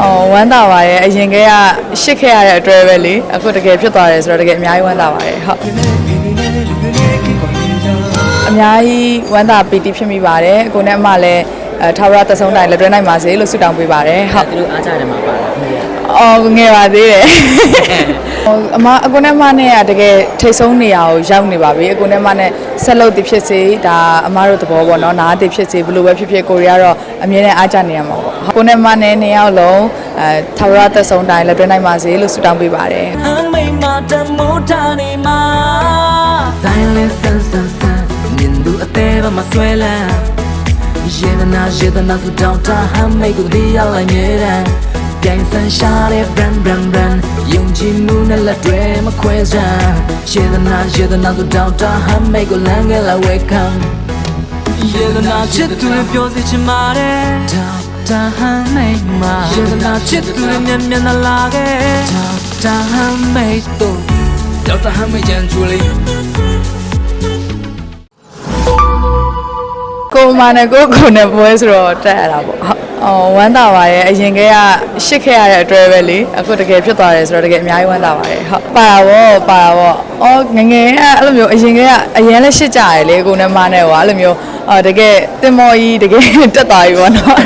အော်ဝမ်းသာပါတယ်အရင်ကကရှစ်ခဲ့ရတဲ့အတွက်ပဲလေအခုတကယ်ဖြစ်သွားတယ်ဆိုတော့တကယ်အများကြီးဝမ်းသာပါတယ်ဟုတ်ဒီနေ့ဒီနေ့လူတွေနဲ့ကိပါနေကြအများကြီးဝမ်းသာပီတိဖြစ်မိပါတယ်အကိုနဲ့အမလည်းအဲထာဝရသက်ဆုံးတိုင်းလက်တွဲနိုင်ပါစေလို့ဆုတောင်းပေးပါတယ်ဟုတ်သူတို့အားကြတယ်မှာပါလားဟုတ်ရဲ့အော်ငယ်ပါသေးတယ်ဟို အမအကိုနဲ့အမနဲ့ကတကယ်ထိတ်ဆုံးနေရကိုရောက်နေပါပြီအကိုနဲ့အမနဲ့ဆက်လုပ်တည်ဖြစ်စေဒါအမတို့သဘောပေါ့နော်နားတည်ဖြစ်စေဘယ်လိုပဲဖြစ်ဖြစ်ကိုရီးယားတော့အမြဲတမ်းအားကြနေရမှာပေါ့ကိုနဲ့အမနဲ့နှစ်ယောက်လုံးအဲထာဝရသက်ဆုံးတိုင်းလက်တွဲနိုင်ပါစေလို့ဆုတောင်းပေးပါတယ်အမိမတမိုးတာနေမှာ Silence sun sun sun မြင်သူအသေးပါမဆွဲလန်းရေဒနာရေဒနာသူတောင်းတာဟမ်းမိတ်ကိုဒီရလိုက်မြဲတမ်းပြိုင်ဆန်ရှာတဲ့ brand brand brand ယုံကြည်မှုနဲ့လက်တွေမခွဲစမ်းရေဒနာရေဒနာသူတောင်းတာဟမ်းမိတ်ကိုလမ်းကလာ welcome ရေဒနာချစ်သူတွေပြောစီချင်ပါတယ်တောင်းတာဟမ်းမိတ်မှာရေဒနာချစ်သူတွေမျက်မျက်နှာလာခဲ့တောင်းတာဟမ်းမိတ်တို့တောင်းတာဟမ်းမိတ်ချန်ချူလေးကိုအမနဲ့ကိုကိုနဲ့ပွဲဆိုတော့တက်ရတာပေါ့ဟုတ် အော်ဝမ်းသာပါတယ်အရင်ကကရှစ်ခဲ့ရတဲ့အတွက်ပဲလေအခုတကယ်ဖြစ်သွားတယ်ဆိုတော့တကယ်အများကြီးဝမ်းသာပါတယ်ဟုတ်ပါတာပေါ့ပါတာပေါ့အော်ငယ်ငယ်ကအဲ့လိုမျိုးအရင်ကကအရင်လည်းရှစ်ကြရလေကိုနဲ့မနဲ့ဟောအဲ့လိုမျိုးအော်တကယ်တင်မော်ကြီးတကယ်တက်သွားပြီပေါ့နော်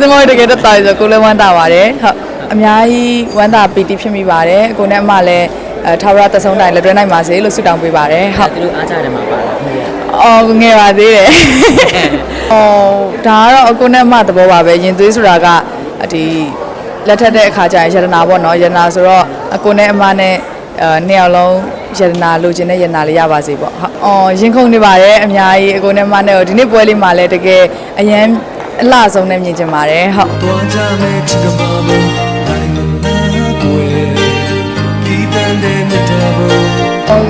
တင်မော်ကြီးတကယ်တက်သွားပြီဆိုတော့ကိုလည်းဝမ်းသာပါတယ်ဟုတ်အများကြီးဝမ်းသာပီတိဖြစ်မိပါတယ်ကိုနဲ့အမလည်းအဲထာဝရသက်ဆုံးတိုင်းလက်တွဲနိုင်ပါစေလို့ဆုတောင်းပေးပါတယ်ဟုတ်သူတို့အားကြတယ်မှာပါလားဟုတ်ရဲ့အော်ငယ်ပါသေးတယ်။ အော်ဒါကတော့အကိုနဲ့အမသဘောပါပဲရင်သွေးဆိုတာကဒီလက်ထက်တဲ့အခါကျရင်ယတနာပေါ့နော်ယတနာဆိုတော့အကိုနဲ့အမနဲ့အဲနှစ်ယောက်လုံးယတနာလိုချင်တဲ့ယတနာလေးရပါစေပေါ့ဟုတ်အော်ရင်ခုန်နေပါတယ်အများကြီးအကိုနဲ့အမနဲ့ကိုဒီနေ့ပွဲလေးမှာလည်းတကယ်အရန်အလှဆုံးနဲ့မြင်ချင်ပါတယ်ဟုတ်တော်ကြမဲ့ချစ်ကမမနိုင်နာကွယ်ဒီတန်တဲ့မြတ်တော်ဘုံဟို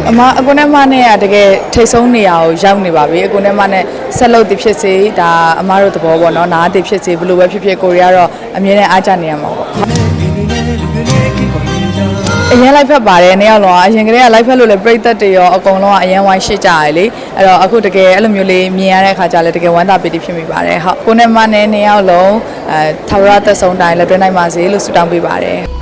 အမအကိုနဲ့မနဲ့ကတကယ်ထိတ်ဆုံးနေရကိုရောက်နေပါပြီအကိုနဲ့မနဲ့ဆက်လုပ်တည်ဖြစ်စေဒါအမတို့သဘောပေါ့နော်နားတည်ဖြစ်စေဘယ်လိုပဲဖြစ်ဖြစ်ကိုရီးယားတော့အမြဲတမ်းအားကြနေရမှာပေါ့ဒီနေ့လူတွေနဲ့ကိပါနေကြအရင်လိုက်ဖက်ပါတယ်နှစ်ယောက်လုံးကအရင်ကတည်းကလိုက်ဖက်လို့လည်းပြိသက်တွေရောအကုန်လုံးကအရင်ဝိုင်းရှစ်ကြရလေအဲ့တော့အခုတကယ်အဲ့လိုမျိုးလေးမြင်ရတဲ့အခါကျလည်းတကယ်ဝမ်းသာပီတိဖြစ်မိပါတယ်ဟုတ်ကိုနဲ့မနဲ့နှစ်ယောက်လုံးအဲထာဝရသက်ဆုံးတိုင်းလက်တွဲနိုင်ပါစေလို့ဆုတောင်းပေးပါတယ်